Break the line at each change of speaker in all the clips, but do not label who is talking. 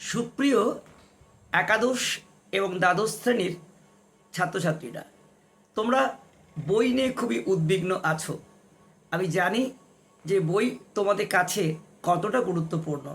সুপ্রিয় একাদশ এবং দ্বাদশ শ্রেণির ছাত্রছাত্রীরা, তোমরা বই নিয়ে খুবই উদ্বিগ্ন আছো। আমি জানি যে বই তোমাদের কাছে কতটা গুরুত্বপূর্ণ।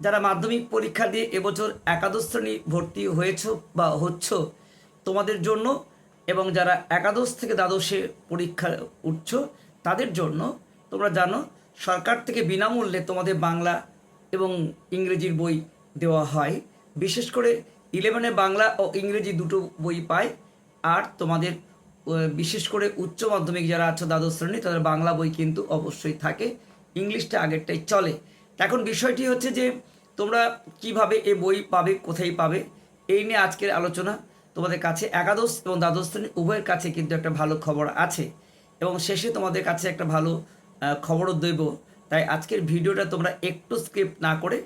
যারা মাধ্যমিক পরীক্ষা দিয়ে এবছর একাদশ শ্রেণি ভর্তি হয়েছ বা হচ্ছ, তোমাদের জন্য এবং যারা একাদশ থেকে দ্বাদশে পরীক্ষা উঠছ, তাদের জন্য তোমরা জানো, সরকার থেকে বিনামূল্যে তোমাদের বাংলা এবং ইংরেজির বই দেওয়া হয়। বিশেষ করে ইলেভেনে বাংলা ও ইংরেজি দুটো বই পায়। আর তোমাদের বিশেষ করে উচ্চ মাধ্যমিক যারা আছো দ্বাদশ শ্রেণি, তাদের বাংলা বই কিন্তু অবশ্যই থাকে। ইংলিশটা আগেরটাই চলে। এখন বিষয়টি হচ্ছে যে, তোমরা কীভাবে এ বই পাবে, কোথায় পাবে, এই নিয়ে আজকের আলোচনা তোমাদের কাছে একাদশ এবং দ্বাদশ শ্রেণি উভয়ের কাছে কিন্তু একটা ভালো খবর আছে। এবং শেষে তোমাদের কাছে একটা ভালো খবরও দেব। তাই আজকের ভিডিওটা তোমরা একটু স্ক্রিপ্ট না করে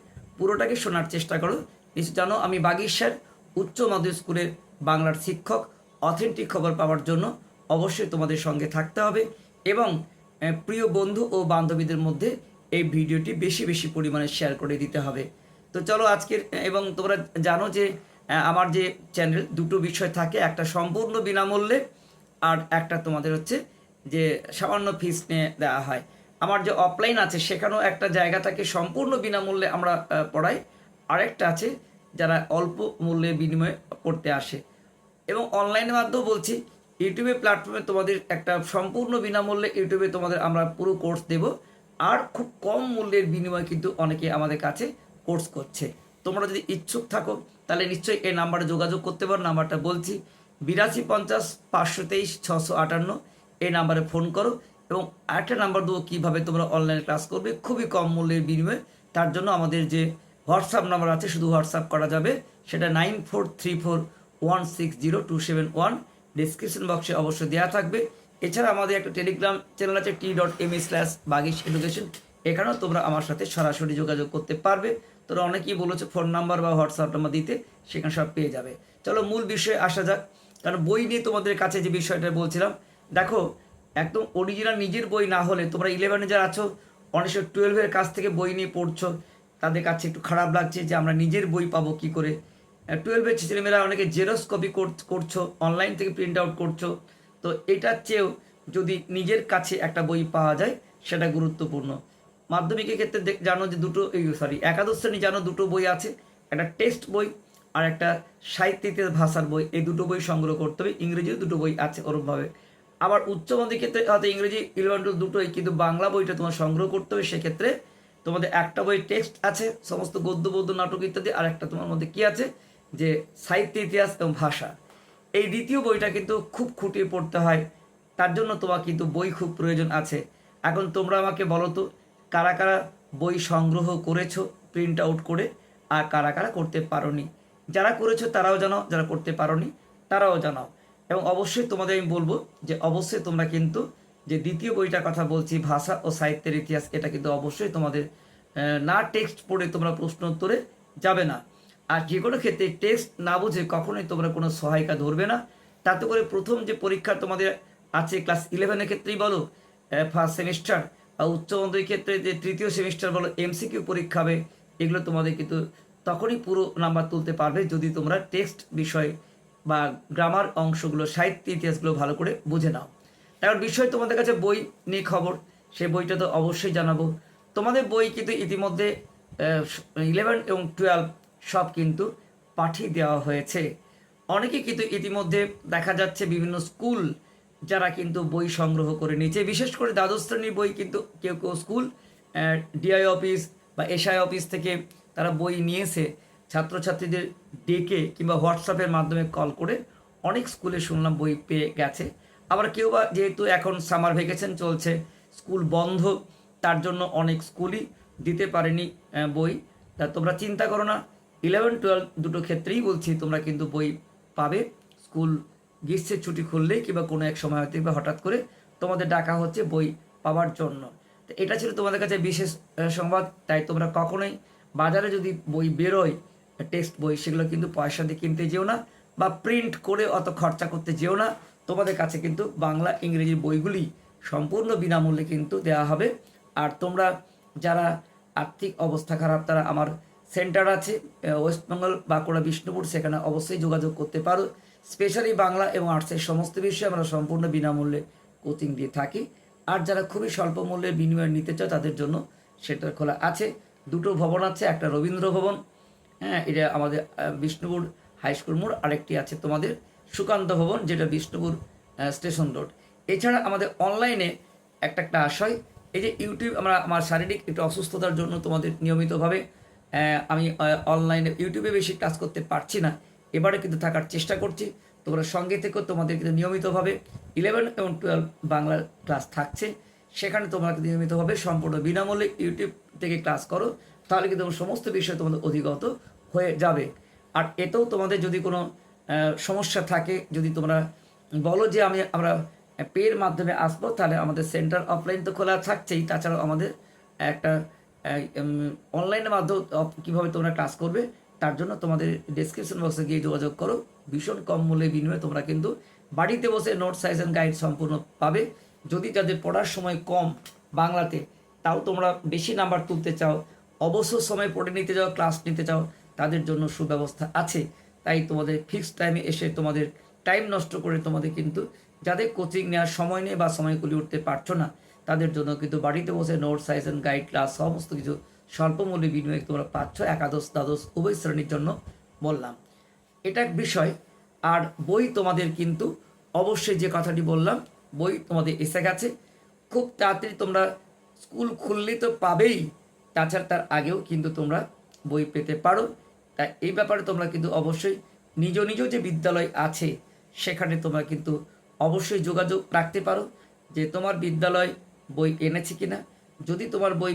পুরোটাকে শোনার চেষ্টা করো। নিশ্চয় জানো, আমি বাগিরশার উচ্চ মাধ্যমিক স্কুলের বাংলার শিক্ষক অথেন্টিক খবর পাওয়ার জন্য অবশ্যই তোমাদের সঙ্গে থাকতে হবে এবং প্রিয় বন্ধু ও বান্ধবীদের মধ্যে এই ভিডিওটি বেশি বেশি পরিমাণে শেয়ার করে দিতে হবে। তো চলো আজকের, এবং তোমরা জানো যে আমার যে চ্যানেল দুটো বিষয় থাকে, একটা সম্পূর্ণ বিনামূল্যে আর একটা তোমাদের হচ্ছে যে সামান্য ফিস নিয়ে দেওয়া হয়। আমার যে অফলাইন আছে, সেখানেও একটা জায়গা থাকে সম্পূর্ণ বিনামূল্যে আমরা পড়াই। আরেকটা আছে, যারা অল্প মূল্যে বিনিময়ে পড়তে আসে। এবং অনলাইনের মাধ্যমেও বলছি ইউটিউবে প্ল্যাটফর্মে তোমাদের একটা সম্পূর্ণ বিনামূল্যে ইউটিউবে তোমাদের আমরা পুরো কোর্স দেব। আর খুব কম মূল্যের বিনিময়ে কিন্তু অনেকে আমাদের কাছে কোর্স করছে। তোমরা যদি ইচ্ছুক থাকো, তাহলে নিশ্চয়ই এই নাম্বারে যোগাযোগ করতে পারো। নাম্বারটা বলছি, বিরাশি পঞ্চাশ পাঁচশো তেইশ ছশো আটান্ন। এই নাম্বারে ফোন করো। এবং আরেকটা নাম্বার দেবো কীভাবে তোমরা অনলাইনে ক্লাস করবে, খুবই কম মূল্যের বিনিময়ে। তার জন্য আমাদের যে হোয়াটসঅ্যাপ নাম্বার আছে, শুধু হোয়াটসঅ্যাপ করা যাবে। সেটা nine four three four one six zero two seven one description বক্সে অবশ্যই দেওয়া থাকবে। এছাড়া আমাদের একটা টেলিগ্রাম চ্যানেল আছে T dot M slash Bagish education এখানেও তোমরা আমার সাথে সরাসরি যোগাযোগ করতে পারবে। তোরা অনেকেই বলেছ ফোন নাম্বার বা হোয়াটসঅ্যাপ নাম্বার দিতে, সেখানে সব পেয়ে যাবে। চলো মূল বিষয়ে আসা যাক। কারণ বই নিয়ে তোমাদের কাছে যে বিষয়টা বলছিলাম, দেখো একদম অরিজিনাল নিজের বই না হলে, তোমরা ইলেভেনে যারা আছো, উনিশশো টুয়েলভের কাছ থেকে বই নিয়ে পড়ছো, তাদের কাছে একটু খারাপ লাগছে যে আমরা নিজের বই পাবো কি করে। টুয়েলভের ছেলেমেয়েরা অনেকে জেরক্স কপি করছ অনলাইন থেকে প্রিন্ট আউট করছ, তো এটার চেয়েও যদি নিজের কাছে একটা বই পাওয়া যায়, সেটা গুরুত্বপূর্ণ। মাধ্যমিকের ক্ষেত্রে জানো যে দুটো, এই সরি একাদশ শ্রেণি জানো দুটো বই আছে, একটা টেক্সট বই আর একটা সাহিত্য ইতিহাস ভাষার বই, এই দুটো বই সংগ্রহ করতে হবে, ইংরেজিও দুটো বই আছে ওরমভাবে আবার উচ্চ মাধ্যমিক ক্ষেত্রে হয়তো ইংরেজি ইলেভেন টু দুটোই কিন্তু বাংলা বইটা তোমার সংগ্রহ করতে হবে, সেক্ষেত্রে তোমাদের একটা বই টেক্সট আছে, সমস্ত গদ্য বদ্য নাটক ইত্যাদি, আর একটা তোমার মধ্যে কি আছে? যে সাহিত্য, ইতিহাস এবং ভাষা। এই দ্বিতীয় বইটা কিন্তু খুব খুঁটিয়ে পড়তে হয়, তার জন্য তোমার কিন্তু বই খুব প্রয়োজন আছে। এখন তোমরা আমাকে বলো তো, কারা কারা বই সংগ্রহ করেছ প্রিন্ট আউট করে, আর কারা কারা করতে পারোনি? যারা করেছ তারাও জানাও, যারা করতে পারোনি, তারাও জানাও। এবং অবশ্যই তোমাদের আমি বলব যে অবশ্যই তোমরা কিন্তু যে দ্বিতীয় বইটার কথা বলছি, ভাষা ও সাহিত্যের ইতিহাস, এটা কিন্তু অবশ্যই তোমাদের না টেক্সট পড়ে তোমরা প্রশ্ন উত্তরে যাবে না। আর যে কোনো ক্ষেত্রে টেক্সট না বুঝে কখনোই তোমরা কোনো সহায়িকা ধরবে না। তাতে করে প্রথম যে পরীক্ষা তোমাদের আছে ক্লাস ইলেভেনের ক্ষেত্রেই বলো ফার্স্ট সেমিস্টার বা উচ্চ মাধ্যমিক ক্ষেত্রে যে তৃতীয় সেমিস্টার বলো এমসিকিউ পরীক্ষা হবে, এগুলো তোমাদের কিন্তু তখনই পুরো নাম্বার তুলতে পারবে যদি তোমরা টেক্সট বিষয় বা গ্রামার অংশগুলো, সাহিত্য ইতিহাসগুলো ভালো করে বুঝে নাও। এখন বিষয় তোমাদের কাছে বই নিয়ে খবর সেই বইটা তো অবশ্যই জানাব। তোমাদের বই কিন্তু ইতিমধ্যে ইলেভেন এবং টুয়েলভ সব কিন্তু পাঠিয়ে দেওয়া হয়েছে। অনেকে কিন্তু ইতিমধ্যে দেখা যাচ্ছে বিভিন্ন স্কুল যারা কিন্তু বই সংগ্রহ করে নিয়েছে। বিশেষ করে দ্বাদশ শ্রেণির বই কিন্তু কেউ কেউ স্কুল ডিআই অফিস বা এসআই অফিস থেকে তারা বই নিয়েছে। ছাত্রছাত্রীদের ডেকে কিংবা হোয়াটসঅ্যাপের মাধ্যমে কল করে অনেক স্কুলে শুনলাম বই পেয়ে গেছে। আবার কেউ বা যেহেতু এখন সামার ভ্যাকেশন চলছে, স্কুল বন্ধ, তার জন্য অনেক স্কুলই দিতে পারেনি বই। তা তোমরা চিন্তা করো না ইলেভেন টুয়েলভ দুটো ক্ষেত্রেই বলছি তোমরা কিন্তু বই পাবে। স্কুল গ্রীষ্মের ছুটি খুললেই কিংবা কোনো এক সময় হতে বা হঠাৎ করে তোমাদের ডাকা হচ্ছে বই পাওয়ার জন্য। তো এটা ছিল তোমাদের কাছে বিশেষ সংবাদ, তাই তোমরা কখনোই বাজারে যদি বই বেরোয় টেক্সট বই, সেগুলো কিন্তু পয়সা দিয়ে কিনতে যেও না বা প্রিন্ট করে অত খরচা করতে যেও না। তোমাদের কাছে কিন্তু বাংলা, ইংরেজি বইগুলি সম্পূর্ণ বিনামূল্যে কিন্তু দেওয়া হবে। আর তোমরা যারা আর্থিক অবস্থা খারাপ, তারা আমার সেন্টার আছে ওয়েস্টবেঙ্গল বাঁকুড়া, বিষ্ণুপুর, সেখানে অবশ্যই যোগাযোগ করতে পারো। স্পেশালি বাংলা এবং আর্টসের সমস্ত বিষয়ে আমরা সম্পূর্ণ বিনামূল্যে কোচিং দিয়ে থাকি। আর যারা খুবই স্বল্প মূল্যে বিনিময় নিতে চায় তাদের জন্য সেন্টার খোলা আছে। দুটো ভবন আছে, একটা রবীন্দ্র ভবন হ্যাঁ এটা আমাদের বিষ্ণুপুর হাই স্কুল মোড় আরেকটি আছে তোমাদের সুকান্ত ভবন, যেটা বিষ্ণুপুর স্টেশন রোড এছাড়া আমাদের অনলাইনে একটা ক্লাস হয়। এই যে ইউটিউব আমরা, আমার শারীরিক একটু অসুস্থতার জন্য তোমাদের নিয়মিতভাবে আমি অনলাইনে ইউটিউবে বেশি ক্লাস করতে পারছি না। এবারে কিন্তু থাকার চেষ্টা করছি। তোমরা সঙ্গে থেকেও তোমাদের কিন্তু নিয়মিতভাবে ইলেভেন এবং টুয়েলভ বাংলার ক্লাস থাকছে। সেখানে তোমরা নিয়মিতভাবে সম্পূর্ণ বিনামূল্যে ইউটিউব থেকে ক্লাস করো। তাহলে কিন্তু সমস্ত বিষয় তোমাদের অধিগত হয়ে যাবে। আর এতেও তোমাদের যদি কোনো সমস্যা থাকে, যদি তোমরা বলো যে আমি, আমরা পের মাধ্যমে আসব, তাহলে আমাদের সেন্টার অফলাইন তো খোলা থাকছেই, তাছাড়াও আমাদের একটা অনলাইনের মাধ্যমে কীভাবে তোমরা ক্লাস করবে, তার জন্য তোমাদের ডেসক্রিপশন বক্সে গিয়ে যোগাযোগ করো। ভীষণ কম মূল্যে বিনিময়ে তোমরা কিন্তু বাড়িতে বসে নোট সাইজ অ্যান্ড গাইড সম্পূর্ণ পাবে। যদি যাদের পড়ার সময় কম বাংলাতে, তাও তোমরা বেশি নাম্বার তুলতে চাও অবসর সময় পড়ে নিতে যাও ক্লাস নিতে চাও তাদের জন্য সুব্যবস্থা আছে। তাই তোমাদের ফিক্সড টাইমে এসে তোমাদের টাইম নষ্ট করে তোমাদের কিন্তু যাদের কোচিং নেওয়ার সময় নেই বা সময় কুলি উঠতে পারছ না, তাদের জন্য কিন্তু বাড়িতে বসে note size and guide class সমস্ত কিছু স্বল্প মূল্যে বিনিময়ে তোমরা পাচ্ছ, একাদশ, দ্বাদশ, উভয় শ্রেণির জন্য বললাম। এটা এক বিষয়। আর বই তোমাদের কিন্তু অবশ্যই যে কথাটি বললাম, বই তোমাদের এসে গেছে। খুব তাড়াতাড়ি তোমরা স্কুল খুললেই তো পাবেই। তাছাড়া তার আগেও কিন্তু তোমরা বই পেতে পারো। তাই এই ব্যাপারে তোমরা কিন্তু অবশ্যই নিজ নিজ যে বিদ্যালয় আছে, সেখানে তোমরা কিন্তু অবশ্যই যোগাযোগ রাখতে পারো যে তোমার বিদ্যালয় বই এনেছে কিনা। যদি তোমার বই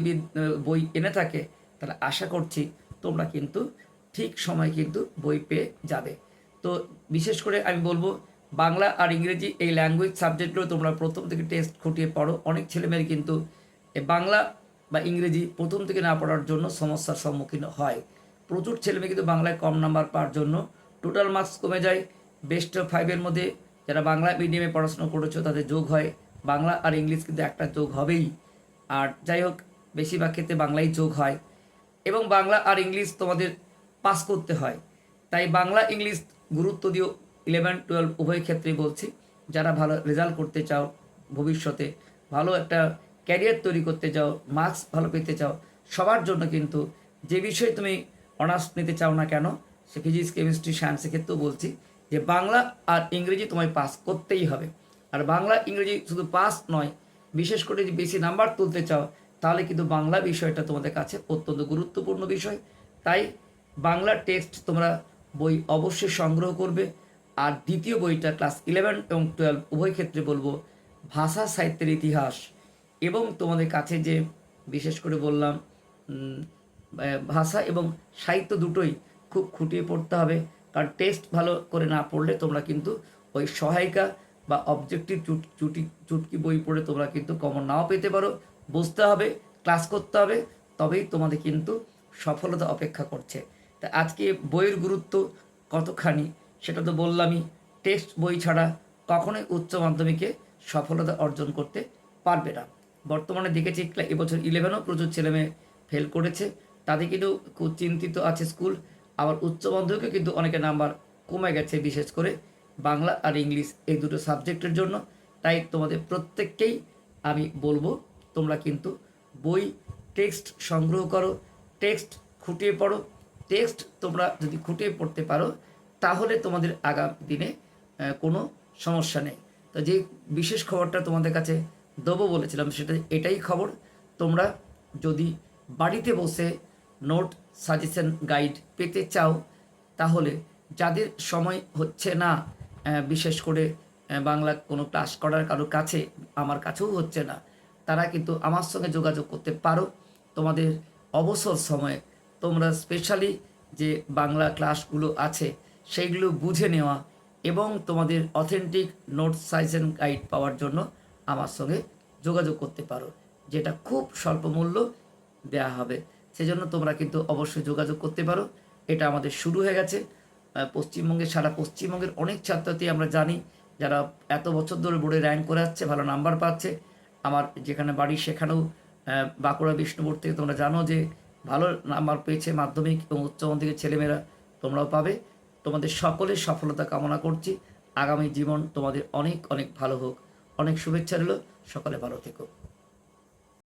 বই এনে থাকে, তাহলে আশা করছি তোমরা কিন্তু ঠিক সময় কিন্তু বই পেয়ে যাবে। তো বিশেষ করে আমি বলব, বাংলা আর ইংরেজি এই ল্যাঙ্গুয়েজ সাবজেক্টগুলো তোমরা প্রথম থেকে টেস্ট খুঁটিয়ে পড়ো। অনেক ছেলেমেয়ের কিন্তু বাংলা বা ইংরেজি প্রথম থেকে না পড়ার জন্য সমস্যার সম্মুখীন হয়। প্রচুর ছেলেমেয়ে কিন্তু বাংলায় কম নাম্বার পাওয়ার জন্য টোটাল মার্কস কমে যায়। বেস্ট ফাইভের মধ্যে যারা বাংলা মিডিয়ামে পড়াশোনা করেছ, তাদের যোগ হয়। বাংলা আর ইংলিশ কিন্তু একটা যোগ হবেই। আর যাই হোক, বেশিরভাগ ক্ষেত্রে বাংলাই যোগ হয়। এবং বাংলা আর ইংলিশ তোমাদের পাস করতে হয়। তাই বাংলা, ইংলিশ গুরুত্ব দিও ইলেভেন টুয়েলভ উভয় ক্ষেত্রেই বলছি। যারা ভালো রেজাল্ট করতে চাও ভবিষ্যতে, ভালো একটা ক্যারিয়ার তৈরি করতে চাও মার্কস ভালো পেতে চাও, সবার জন্য কিন্তু যে বিষয়ে তুমি অনার্স নিতে চাও না কেন, সে ফিজিক্স কেমিস্ট্রি সায়েন্সের ক্ষেত্রেও বলছি যে বাংলা আর ইংরেজি তোমায় পাস করতেই হবে। আর বাংলা, ইংরেজি শুধু পাস নয়, বিশেষ করে যদি বেশি নাম্বার তুলতে চাও, তাহলে কিন্তু বাংলা বিষয়টা তোমাদের কাছে অত্যন্ত গুরুত্বপূর্ণ বিষয়। তাই বাংলা টেক্সট তোমরা বই অবশ্যই সংগ্রহ করবে। আর দ্বিতীয় বইটা ক্লাস ইলেভেন এবং টুয়েলভ উভয় ক্ষেত্রে বলব ভাষা, সাহিত্যের ইতিহাস। এবং তোমাদের কাছে যে বিশেষ করে বললাম ভাষা এবং সাহিত্য দুটোই খুব খুঁটিয়ে পড়তে হবে। কারণ টেস্ট ভালো করে না পড়লে তোমরা কিন্তু ওই সহায়িকা বা অবজেক্টিভ চুটি চুটকি বই পড়ে তোমরা কিন্তু কমন নাও পেতে পারো। বুঝতে হবে ক্লাস করতে হবে, তবেই তোমাদের কিন্তু সফলতা অপেক্ষা করছে। তা আজকে বইয়ের গুরুত্ব কতখানি সেটা তো বললামই। টেক্সট বই ছাড়া কখনোই উচ্চ মাধ্যমিকে সফলতা অর্জন করতে পারবে না। বর্তমানে দেখেছি এবছর ইলেভেনও প্রচুর ছেলেমেয়ে ফেল করেছে। তাদের কিন্তু খুব চিন্তিত আছে স্কুল। আবার উচ্চ মাধ্যমিকে কিন্তু অনেকে নাম্বার কমে গেছে বিশেষ করে বাংলা আর ইংলিশ এই দুটো সাবজেক্টের জন্য। তাই তোমাদের প্রত্যেককেই আমি বলব, তোমরা কিন্তু বই, টেক্সট সংগ্রহ করো, টেক্সট খুঁটিয়ে পড়ো। টেক্সট তোমরা যদি খুঁটিয়ে পড়তে পারো, তাহলে তোমাদের আগামী দিনে কোনো সমস্যা নেই। তো যে বিশেষ খবরটা তোমাদের কাছে দেবো বলেছিলাম, সেটা এটাই খবর। তোমরা যদি বাড়িতে বসে নোট সাজেশন গাইড পেতে চাও, তাহলে যাদের সময় হচ্ছে না বিশেষ করে বাংলা কোনো ক্লাস করার কারও কাছে, আমার কাছেও হচ্ছে না, তারা কিন্তু আমার সঙ্গে যোগাযোগ করতে পারো। তোমাদের অবসর সময়ে তোমরা স্পেশালি যে বাংলা ক্লাসগুলো আছে, সেইগুলো বুঝে নেওয়া এবং তোমাদের authentic note size and guide পাওয়ার জন্য আমার সঙ্গে যোগাযোগ করতে পারো, যেটা খুব স্বল্প মূল্য দেয়া হবে। সেজন্য তোমরা কিন্তু অবশ্যই যোগাযোগ করতে পারো। এটা আমাদের শুরু হয়ে গেছে। পশ্চিমবঙ্গের, সারা পশ্চিমবঙ্গের অনেক ছাত্রছাত্রী আমরা জানি, যারা এত বছর ধরে বোর্ডে র্যাঙ্ক করে আসছে, ভালো নাম্বার পাচ্ছে। আমার যেখানে বাড়ি সেখানেও বাঁকুড়া, বিষ্ণুপুর থেকে তোমরা জানো যে, ভালো নাম্বার পেয়েছে মাধ্যমিক এবং উচ্চ মাধ্যমিকের ছেলেমেয়েরা তোমরাও পাবে। তোমাদের সকলের সফলতা কামনা করছি। আগামী জীবন তোমাদের অনেক অনেক ভালো হোক। অনেক শুভেচ্ছা রইল। সকলে ভালো থেকো।